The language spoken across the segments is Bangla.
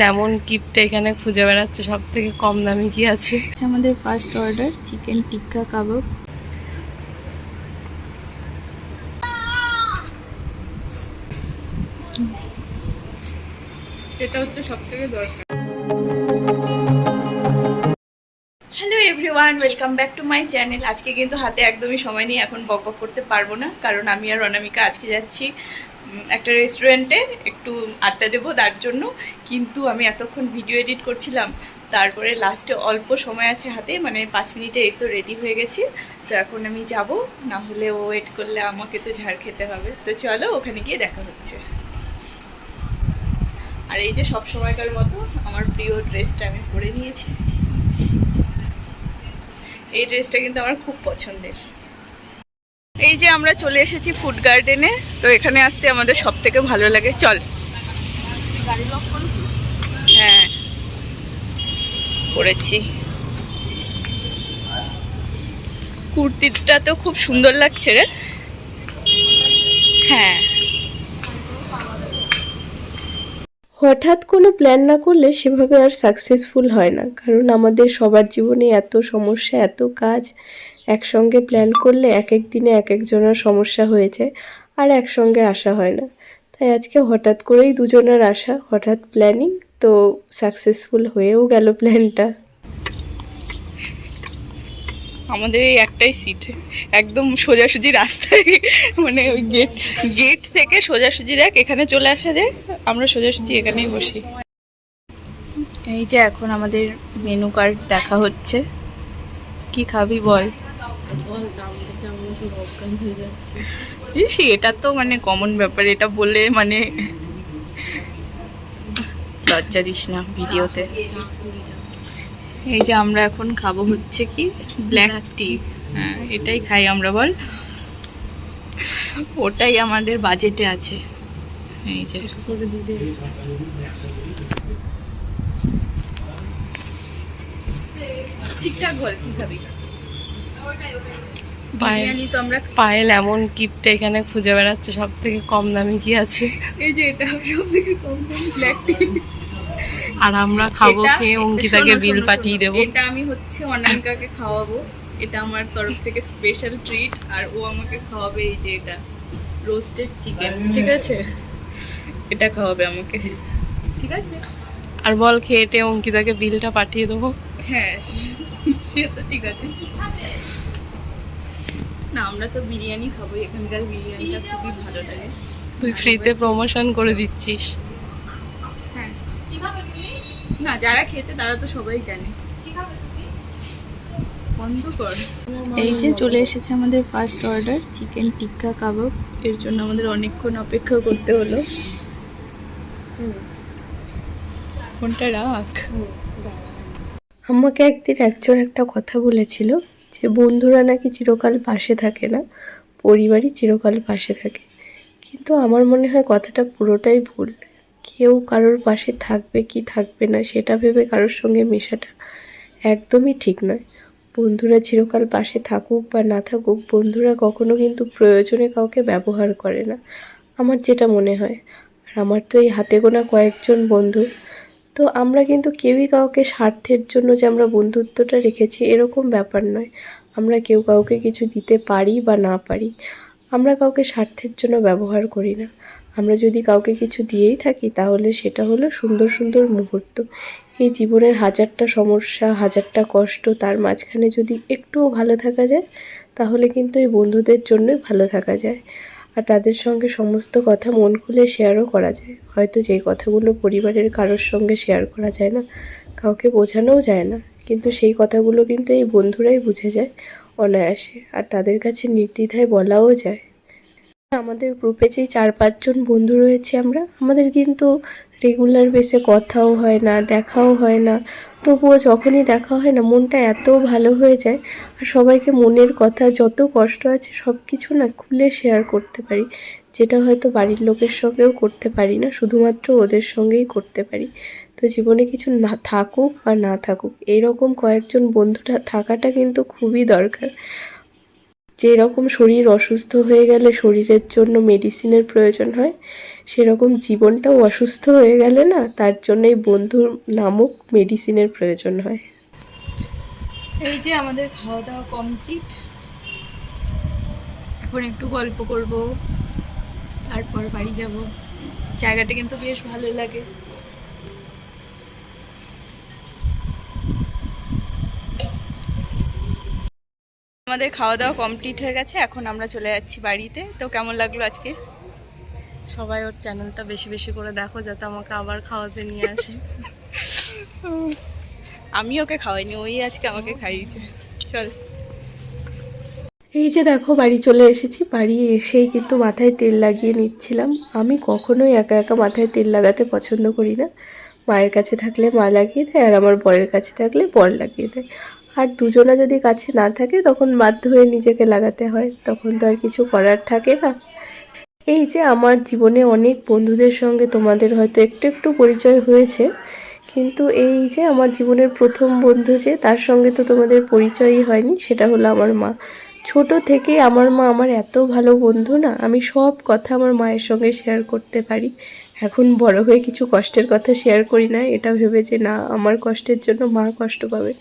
লেমন কিপটা এখানে খুঁজে বেড়াচ্ছে সব থেকে কম দামি কি আছে? আচ্ছা আমাদের first order chicken tikka kebab এটা হচ্ছে সব থেকে দরকার। Hello everyone welcome back to my channel আজকে কিন্তু হাতে একদমই সময় নেই এখন বক করতে পারব না কারণ আমি আর অনামিকা আজকে যাচ্ছি একটা রেস্টুরেন্টে একটু আড্ডা দেবো তার জন্য। কিন্তু আমি এতক্ষণ ভিডিও এডিট করছিলাম, তারপরে লাস্টে অল্প সময় আছে হাতে মানে পাঁচ মিনিটে এই তো রেডি হয়ে গেছি। তো এখন আমি যাব, না হলে ও ওয়েট করলে আমাকে তো ঝাড় খেতে হবে। তো চলো, ওখানে গিয়ে দেখা হচ্ছে। আর এই যে সব সময়কার মতো আমার প্রিয় ড্রেসটা আমি পরে নিয়েছি। এই ড্রেসটা কিন্তু আমার খুব পছন্দের। এই যে আমরা চলে এসেছি ফুড গার্ডেনে তো এখানে আসতে আমাদের সব থেকে ভালো লাগে। চল। হ্যাঁ। করেছি। কুর্তিটা তো খুব সুন্দর লাগছে রে। হ্যাঁ। হঠাৎ কোনো প্ল্যান না করলে সেভাবে আর সাকসেসফুল হয় না, কারণ আমাদের সবার জীবনে এত সমস্যা, এত কাজ একসঙ্গে প্ল্যান করলে এক এক দিনে এক একজনের সমস্যা হয়েছে আর একসঙ্গে আসা হয় না। তাই আজকে হঠাৎ করেই দুজনের আসা হঠাৎ প্ল্যানিং তো সাকসেসফুল হয়েও গেল প্ল্যানটা আমাদের এই একটাই সিট একদম সোজাসুজি রাস্তায় মানে ওই গেট গেট থেকে সোজাসুজি দেখ এখানে চলে আসা যায় আমরা সোজাসুজি এখানেই বসি। এই যে এখন আমাদের মেনু কার্ড দেখা হচ্ছে। কি খাবি বল? এটা তো মানে কমন ব্যাপার এটা বলে মানে লজ্জা দিস না ভিডিওতে। এই যে আমরা এখন খাব হচ্ছে কি ব্ল্যাক টি হ্যাঁ এটাই খাই আমরা বল। ওটাই আমাদের বাজেটে আছে। এই যে। ঠিকঠাক বল কি খাবি? বিরিয়ানি তো আমরা পায়ে লেমন কিপটা এখানে খুঁজে বেড়াচ্ছে সব থেকে কম দামি কি আছে? এই যে এটা সব থেকে কম দামি ব্ল্যাক টি আর আমরা খাব খেয়ে অঙ্কিতাকে বিল পাঠিয়ে। দেবো। এটা আমি হচ্ছে অনামিকাকে খাওয়াবো। এটা আমার তরফ থেকে স্পেশাল ট্রিট আর ও আমাকে খাওয়াবে এই যে এটা রোস্টেড চিকেন ঠিক আছে? এটা খাওয়াবে আমাকে। ঠিক আছে? আর বল খেয়ে অঙ্কিতাকে বিলটা পাঠিয়ে দেবো। হ্যাঁ সে তো ঠিক আছে। না আমরা তো বিরিয়ানি খাব এখানকার বিরিয়ানিটা খুবই ভালো লাগে। তুই ফ্রিতে প্রমোশন করে দিচ্ছিস। হ্যাঁ। না যারা খেয়েছে তারা তো সবাই জানে। বন্ধ এই যে চলে এসেছে আমাদের first order chicken tikka kebab এর জন্য আমাদের অনেকক্ষণ অপেক্ষা করতে হলো। কোনটা রাখ। আমাকে একদিন একজন একটা কথা বলেছিল। যে বন্ধুরা নাকি চিরকাল পাশে থাকে না, পরিবারই চিরকাল পাশে থাকে। কিন্তু আমার মনে হয় কথাটা পুরোটাই ভুল। কেউ কারোর পাশে থাকবে কি থাকবে না, সেটা ভেবে কারোর সঙ্গে মেশাটা একদমই ঠিক নয়। বন্ধুরা চিরকাল পাশে থাকুক বা না থাকুক, বন্ধুরা কখনো কিন্তু প্রয়োজনে কাউকে ব্যবহার করে না। আমার যেটা মনে হয়, আর আমার তো এই হাতে গোনা কয়েকজন বন্ধু তো আমরা কিন্তু কেউই কাউকে স্বার্থের জন্য যে আমরা বন্ধুত্বটা রেখেছি এরকম ব্যাপার নয়। আমরা কেউ কাউকে কিছু দিতে পারি বা না পারি। আমরা কাউকে স্বার্থের জন্য ব্যবহার করি না। আমরা যদি কাউকে কিছু দিয়েই থাকি তাহলে সেটা হলো সুন্দর সুন্দর মুহূর্ত। এই জীবনের হাজারটা সমস্যা, হাজারটা কষ্ট তার মাঝখানে যদি একটুও ভালো থাকা যায়, তাহলে কিন্তু এই বন্ধুদের জন্যই ভালো থাকা যায়। আর তাদের সঙ্গে সমস্ত কথা মন খুলে শেয়ারও করা যায়। হয়তো যে কথাগুলো পরিবারের কারোর সঙ্গে শেয়ার করা যায় না, কাউকে বোঝানোও যায় না। কিন্তু সেই কথাগুলো কিন্তু এই বন্ধুরাই বুঝে যায় অনায়াসে। আর তাদের কাছে নির্দ্বিধায় বলাও যায় আমাদের গ্রুপে যেই চার পাঁচজন বন্ধু রয়েছে আমরা, আমাদের কিন্তু রেগুলার বেসে কথাও হয় না, দেখাও হয় না। তবুও যখনই দেখা হয় না, মনটা এত ভালো হয়ে যায় আর সবাইকে মনের কথা যত কষ্ট আছে সব কিছু না খুলে শেয়ার করতে পারি। যেটা হয়তো বাড়ির লোকের সঙ্গেও করতে পারি না, শুধুমাত্র ওদের সঙ্গেই করতে পারি। তো জীবনে কিছু না থাকুক বা না থাকুক এইরকম কয়েকজন বন্ধুটা থাকাটা কিন্তু খুবই দরকার। যেরকম শরীর অসুস্থ হয়ে গেলে শরীরের জন্য মেডিসিনের প্রয়োজন হয়, সেরকম জীবনটাও অসুস্থ হয়ে গেলে না, তার জন্য এই বন্ধুর নামক মেডিসিনের প্রয়োজন হয়। এই যে আমাদের খাওয়া দাওয়া কমপ্লিট এখন একটু গল্প করব, তারপর বাড়ি যাব। জায়গাটা কিন্তু বেশ ভালো লাগে। আমাদের খাওয়া দাওয়া কমপ্লিট হয়ে গেছে এখন আমরা চলে যাচ্ছি বাড়িতে। তো কেমন লাগল আজকে? সবাই ওর চ্যানেলটা বেশি বেশি করে দেখো যাতে আমাকে আবার খাওয়াতে নিয়ে আসে। আমি ওকে খাওয়াইনি ওই আজকে আমাকে খাইয়েছে। চল। এই যে দেখো বাড়ি চলে এসেছি। বাড়ি এসেই কিন্তু মাথায় তেল লাগিয়ে নিচ্ছিলাম। আমি কখনোই একা একা মাথায় তেল লাগাতে পছন্দ করি না। মায়ের কাছে থাকলে মা লাগিয়ে দেয় আর আমার বরের কাছে থাকলে বর লাগিয়ে দেয়। আর দুজনা যদি কাছে না থাকে, তখন বাধ্য হয়ে নিজেকে লাগাতে হয়। তখন তো আর কিছু করার থাকে না। এই যে আমার জীবনে অনেক বন্ধুদের সঙ্গে তোমাদের হয়তো একটু একটু পরিচয় হয়েছে, কিন্তু এই যে আমার জীবনের প্রথম বন্ধু যে, তার সঙ্গে তো তোমাদের পরিচয়ই হয়নি, সেটা হলো আমার মা। ছোট থেকে আমার মা আমার এত ভালো বন্ধু না, আমি সব কথা আমার মায়ের সঙ্গে শেয়ার করতে পারি। এখন বড় হয়ে কিছু কষ্টের কথা শেয়ার করি না, এটা ভেবে যে না, আমার কষ্টের জন্য মা কষ্ট পাবে।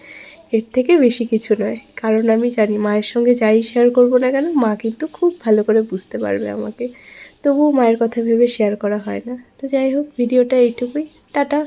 এর থেকে বেশি কিছু নয়। কারণ আমি জানি মায়ের সঙ্গে যাই শেয়ার করব না কেন, মা কিন্তু খুব ভালো করে বুঝতে পারবে আমাকে। তবুও মায়ের কথা ভেবে শেয়ার করা হয় না। তো যাই হোক, ভিডিওটা এইটুকুই। টাটা।